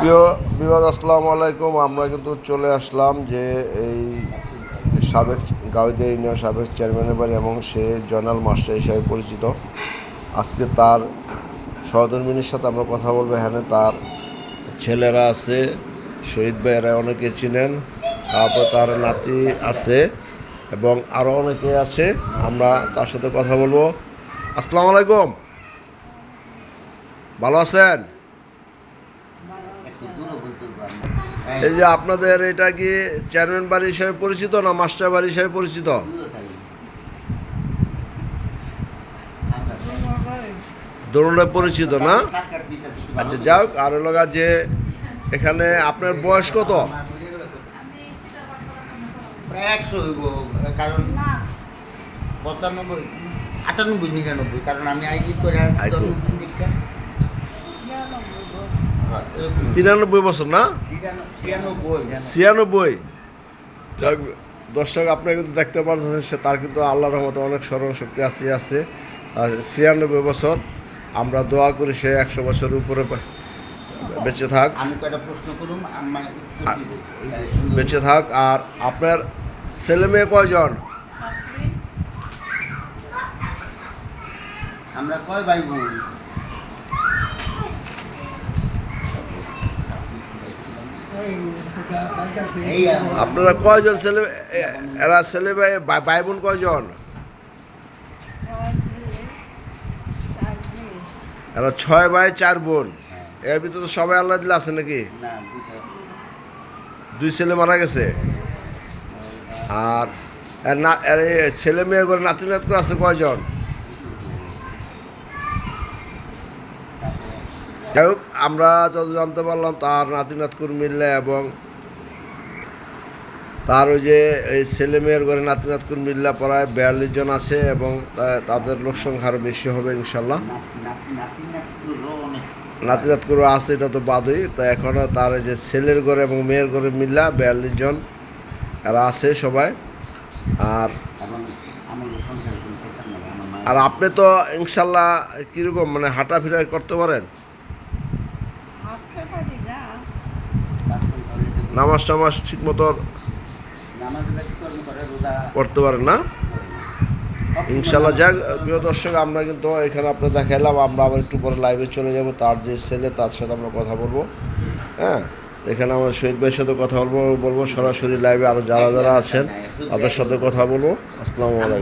প্রিয় বিবাদ আসসালামু আলাইকুম। আমরা কিন্তু চলে আসলাম যে এই সাবেক গাউদে ইউনিয়ন সাবেক চেয়ারম্যানের বাড়ি এবং সে জয়নাল মাস্টার হিসাবে পরিচিত। আজকে তার সহধর্মিনীর সাথে আমরা কথা বলব। এখানে তার ছেলেরা আছে, শহীদ ভাইয়েরা অনেকে চিনেন, তারপর তার নাতি আছে এবং আরও অনেকে আছে। আমরা তার সাথে কথা বলব। আসসালামু আলাইকুম। ভালো আছেন? এই যে আপনাদের এটা কি চেয়ারম্যান বাড়ি হিসেবে পরিচিত না মাস্টার বাড়ি হিসেবে পরিচিত? পরিচিত না? আচ্ছা যাই হোক আর লগা যে এখানে আপনার বয়স কত? প্রায় একশো হইব কারণ পঁচানব্বই আটানব্বই নিরানব্বই কারণ আমি আইডি করে আসছি জন্মদিন। তিরানব্বই বছর না? ছিয়ানো- ছিয়ানব্বই। যাক দর্শক আপনি কিন্তু দেখতে পাচ্ছেন সে তার কিন্তু আল্লাহর রহমতে অনেক স্মরণ শক্তি আছে আছে। আর ছিয়ানব্বই বছর আমরা দোয়া করি সে একশো বছরের উপরে বেঁচে থাক। বেঁচে থাক। আর আপনার ছেলে মেয়ে কয়জন? আমরা কয় ভাই বোন এই আমার। আপনারা কয়জন ছেলে এরা ছেলে ভাই ভাই- বোন কয়জন? এরা ছয় ভাই চার বোন। এর ভিতরে তো সবাই আল্লাহ দিলে আছে নাকি? দুই ছেলে মারা গেছে? আর না এর ছেলে মেয়ে করে নাতি নাত করে আছে কয়জন? যাই হোক আমরা যত জানতে পারলাম তার নাতি নাতকুর মিললে এবং তার ওই যে এই ছেলে মেয়ের ঘরে নাতি নাতকুর মিল্লা প্রায় বিয়াল্লিশ জন আছে এবং তাদের লোক সংখ্যা আরও বেশি হবে ইনশাল্লাহ নাতিনাথ নাতকুরও আছে, এটা তো বাদই। তো এখনও তার যে ছেলের ঘরে এবং মেয়ের ঘরে মিল্লা বিয়াল্লিশ জন এরা আছে সবাই। আর আর আপনি তো ইনশাল্লাহ কীরকম মানে হাঁটাফেরা করতে পারেন? নামাজ টামাজ ঠিক মতো পড়তে পারেন না। ইনশাল্লাহ যাক প্রিয় দর্শক আমরা কিন্তু এখানে আপনার দেখাইলাম আমরা আবার একটু পরে লাইভে চলে যাব তার যে ছেলে তার সাথে আমরা কথা বলব। হ্যাঁ এখানে আমার শহীদ ভাইয়ের সাথে কথা বলব বলব সরাসরি লাইভে আরও যারা যারা আছেন তাদের সাথে কথা বলব। আসসালামু আলাইকুম।